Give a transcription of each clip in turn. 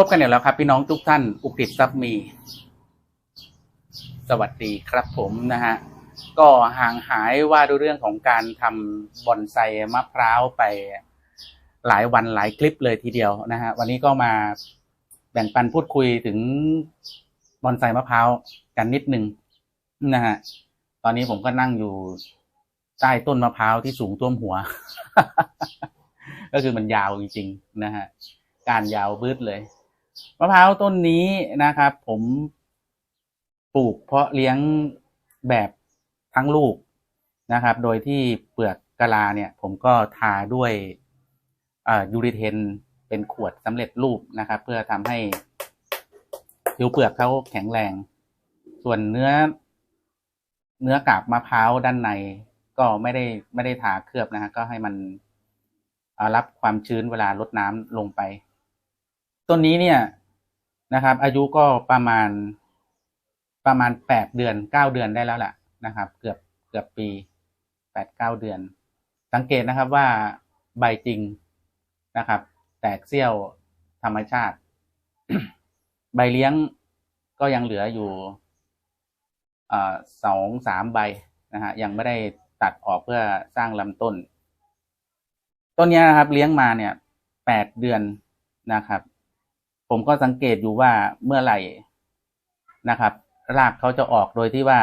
พบกันอีกแล้วครับ พี่น้องทุกท่านอุกฤษทรัพย์มี สวัสดีครับผมนะฮะก็ห่างหายว่าด้วยเรื่องของการทำบอนไซมะพร้าวไปหลายวันหลายคลิปเลยทีเดียวนะฮะวันนี้ก็มาแบ่งปันพูดคุยถึงบอนไซมะพร้าวกันนิดนึงนะฮะตอนนี้ผมก็นั่งอยู่ใต้ต้นมะพร้าวที่สูงท่วมหัว ก็คือมันยาวจริงๆนะฮะการยาวบืดเลย มะพร้าวต้นนี้นะครับ ผมปลูกเพาะเลี้ยงแบบทั้งลูกนะครับ โดยที่เปลือกกะลาเนี่ย ผมก็ทาด้วยยูริเทนเป็นขวดสำเร็จรูปนะครับ เพื่อทำให้ผิวเปลือกเขาแข็งแรง ส่วนเนื้อ เนื้อกาบมะพร้าวด้านในก็ไม่ได้ไม่ได้ทาเคลือบนะฮะก็ให้มันรับความชื้นเวลาลดน้ำลงไป ต้นนี้เนี่ยนะครับ อายุก็ประมาณประมาณแปดเดือนเก้าเดือนได้แล้วแหละนะครับ เกือบเกือบปีแปดเก้าเดือน สังเกตนะครับว่าใบจริงนะครับ แตกเสี้ยวธรรมชาติ ใบเลี้ยงก็ยังเหลืออยู่สองสามใบนะฮะยังไม่ได้ตัดออกเพื่อสร้างลำต้น ต้นนี้นะครับ เลี้ยงมาเนี่ยแปดเดือนนะครับ ผมก็สังเกตอยู่ว่าเมื่อไหร่นะครับ รากเขาจะออกโดยที่ว่า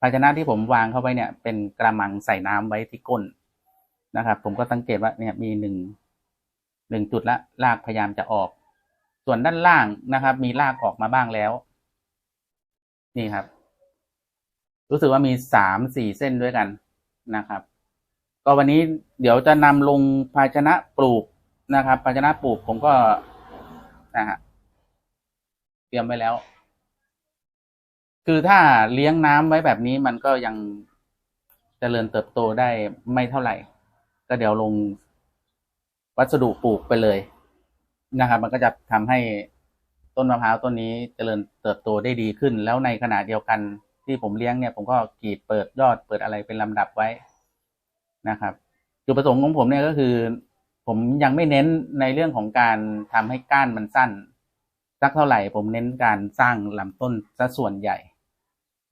ภาชนะที่ผมวางเข้าไปเนี่ย เป็นกระมังใส่น้ำไว้ที่ก้นนะครับ ผมก็สังเกตว่าเนี่ยมีหนึ่งหนึ่งจุดละรากพยายามจะออก ส่วนด้านล่างนะครับ มีรากออกมาบ้างแล้ว นี่ครับ รู้สึกว่ามีสามสี่เส้นด้วยกันนะครับ ก็วันนี้เดี๋ยวจะนำลงภาชนะปลูกนะครับ ภาชนะปลูกผมก็ นะฮะเตรียมไว้แล้ว คือถ้าเลี้ยงน้ำไว้แบบนี้มันก็ยังเจริญเติบโตได้ไม่เท่าไหร่ ก็เดี๋ยวลงวัสดุปลูกไปเลยนะครับ มันก็จะทำให้ต้นมะพร้าวต้นนี้เจริญเติบโตได้ดีขึ้น แล้วในขณะเดียวกันที่ผมเลี้ยงเนี่ย ผมก็กรีดเปิดยอดเปิดอะไรเป็นลำดับไว้นะครับ จุดประสงค์ของผมเนี่ยก็คือ ผมยังไม่เน้นในเรื่องของการทำให้ก้านมันสั้น สักเท่าไหร่ ผมเน้นการสร้างลำต้นซะส่วนใหญ่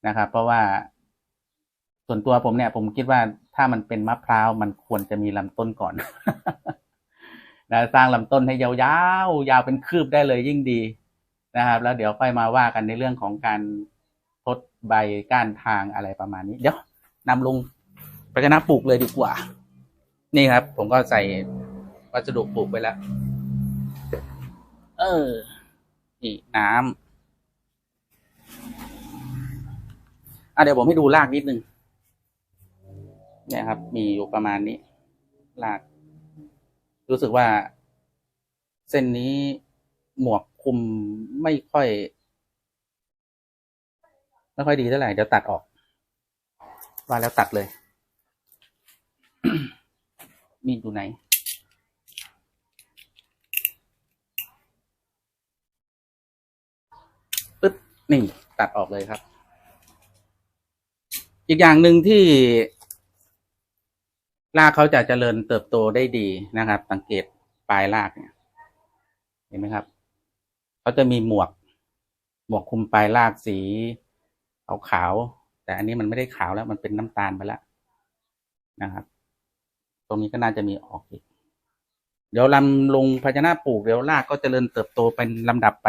นะครับ เพราะว่าส่วนตัวผมเนี่ย ผมคิดว่าถ้ามันเป็นมะพร้าวมันควรจะมีลำต้นก่อนนะสร้างลำต้นให้ยาวๆยาวเป็นคืบได้เลยยิ่งดีนะครับ แล้วเดี๋ยวค่อยมาว่ากันในเรื่องของการทดใบก้านทางอะไรประมาณนี้ เดี๋ยวนำลงภาชนะปลูกเลยดีกว่า นี่ครับ ผมก็ใส่ วัสดุปลูกไปแล้ว เออ นี่น้ำอะเดี๋ยวผมให้ดูรากนิดนึงเนี่ยครับ มีอยู่ประมาณนี้ราก รู้สึกว่า เส้นนี้หมวกคุมไม่ค่อย ไม่ค่อยดีเท่าไหร่เดี๋ยวตัดออก ว่าแล้วตัดเลย มีดอยู่ไหน ปึ๊บ นี่ตัดออกเลยครับ อีกอย่างหนึ่งที่รากเขาจะเจริญเติบโตได้ดีนะครับ สังเกตปลายรากเนี่ย เห็นไหมครับเขาจะมีหมวก หมวกคุมปลายรากสีขาวๆแต่อันนี้มันไม่ได้ขาวแล้ว มันเป็นน้ำตาลไปแล้วนะครับ ตรงนี้ก็น่าจะมีออกอีก เดี๋ยวลำลงภาชนะปลูกเดี๋ยวรากก็เจริญเติบโตเป็นลำดับไป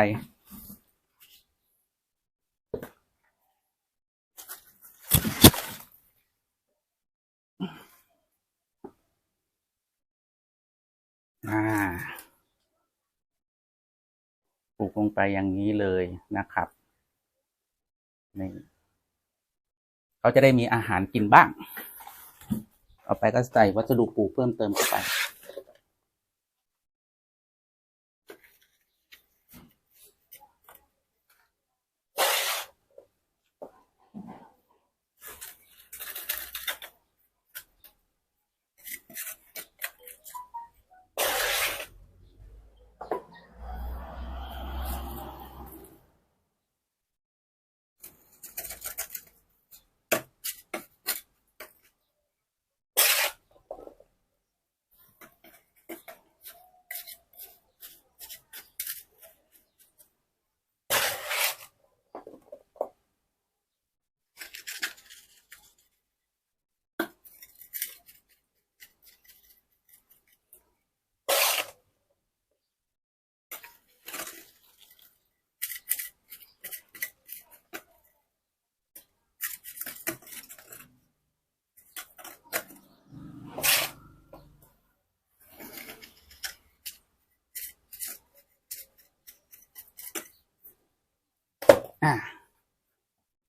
อ่า ปลูกลงไปอย่างนี้เลยนะครับนี่เขาจะได้มีอาหารกินบ้าง เอาไปก็ใส่วัสดุปลูกเพิ่มเติมเข้าไป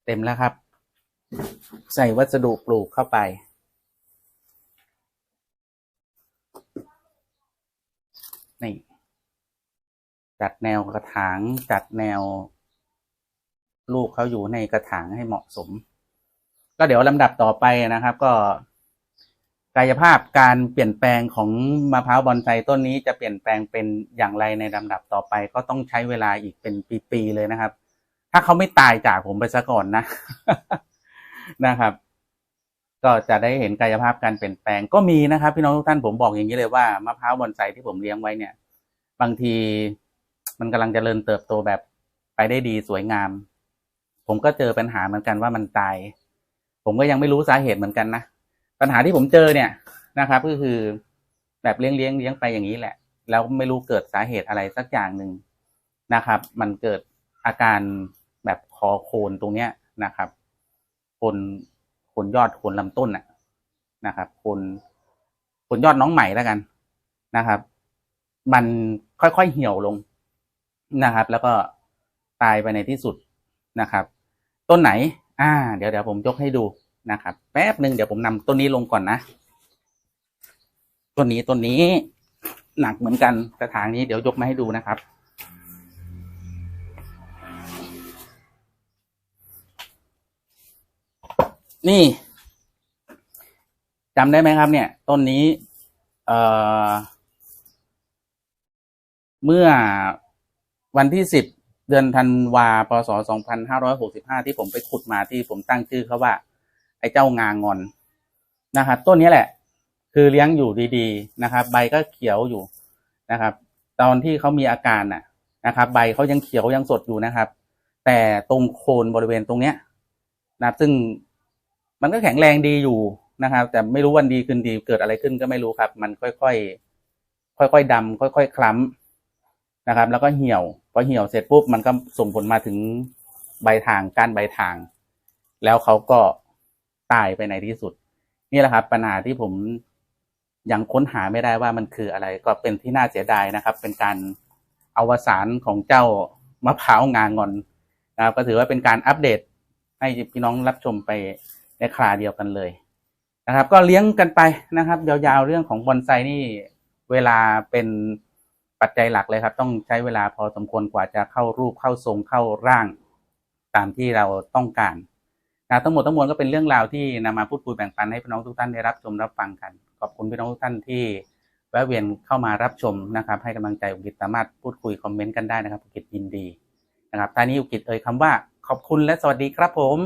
เต็มแล้วครับ ใส่วัสดุปลูกเข้าไป นี่ จัดแนวกระถาง จัดแนว ลูกเขาอยู่ในกระถางให้เหมาะสม ก็เดี๋ยวลำดับต่อไปนะครับ ก็กายภาพการเปลี่ยนแปลงของมะพร้าวบอนไซต้นนี้จะเปลี่ยนแปลงเป็นอย่างไรในลำดับต่อไป ก็ต้องใช้เวลาอีกเป็นปี ๆ เลยนะครับ ถ้าเขาไม่ตายจากผมไปซะก่อนนะนะครับ ก็จะได้เห็นกายภาพการเปลี่ยนแปลงก็มีนะครับ พี่น้องทุกท่านผมบอกอย่างนี้เลยว่ามะพร้าวบอนไซที่ผมเลี้ยงไว้เนี่ย บางทีมันกำลังจเจริญเติบโตแบบไปได้ดีสวยงาม ผมก็เจอปัญหาเหมือนกันว่ามันตาย ผมก็ยังไม่รู้สาเหตุเหมือนกันนะปัญหาที่ผมเจอเนี่ยนะครับ ก็คือแบบเลี้ยงเลี้ยงเลี้ยงไปอย่างนี้แหละ แล้วไม่รู้เกิดสาเหตุอะไรสักอย่างหนึ่งนะครับ มันเกิดอาการ อโคนตรงเนี้ยนะครับโคนโคนยอดโคนลำต้นน่ะนะครับโคนโคนยอดน้องใหม่แล้วกันนะครับ มันค่อยๆเหี่ยวลงนะครับ แล้วก็ตายไปในที่สุดนะครับ ต้นไหน อ่า เดี๋ยวเดี๋ยวผมยกให้ดูนะครับ แป๊บหนึ่งเดี๋ยวผมนำต้นนี้ลงก่อนนะต้นนี้ต้นนี้หนักเหมือนกันกระถางนี้เดี๋ยวยกมาให้ดูนะครับ นี่จำได้ไหมครับ เนี่ย ต้นนี้ เอ่อ เมื่อวันที่สิบเดือนธันวาปศสองพันห้าร้อยหกสิบห้าที่ผมไปขุดมาที่ผมตั้งชื่อเขาว่า ไอ้เจ้างางอนนะครับต้นนี้แหละ คือเลี้ยงอยู่ดีๆนะครับ ใบก็เขียวอยู่นะครับ ตอนที่เขามีอาการน่ะนะครับ ใบเขายังเขียวยังสดอยู่นะครับ แต่ตรงโคนบริเวณตรงเนี้ยนะซึ่ง มันก็แข็งแรงดีอยู่นะครับ แต่ไม่รู้วันดีคืนดีเกิดอะไรขึ้นก็ไม่รู้ครับ มันค่อยๆค่อยๆดำค่อย ๆ คล้ำนะครับ แล้วก็เหี่ยวพอเหี่ยวเสร็จปุ๊บมันก็ส่งผลมาถึงใบทางก้านใบทาง แล้วเขาก็ตายไปในที่สุด นี่แหละครับ ปัญหาที่ผมยังค้นหาไม่ได้ว่ามันคืออะไร ก็เป็นที่น่าเสียดายนะครับ เป็นการอวสานของเจ้ามะพร้าวงางอนนะครับ ก็ถือว่าเป็นการอัปเดตให้พี่น้องรับชมไป ในคราเดียวกันเลยนะครับ ก็เลี้ยงกันไปนะครับ ยาวๆเรื่องของบอนไซนี่เวลาเป็นปัจจัยหลักเลยครับ ต้องใช้เวลาพอสมควรกว่าจะเข้ารูปเข้าทรงเข้าร่าง ตามที่เราต้องการนะทั้งหมดทั้งมวลก็เป็นเรื่องราวที่นำมาพูดคุยแบ่งปันให้พี่น้องทุกท่านได้รับชมรับฟังกัน ขอบคุณพี่น้องทุกท่านที่แวะเวียนเข้ามารับชมนะครับ ให้กำลังใจอุกิจสามารถพูดคุยคอมเมนต์กันได้นะครับอุกิจยินดีนะครับท่านี้อุกิจเอ่ยคำว่าขอบคุณและสวัสดีครับผม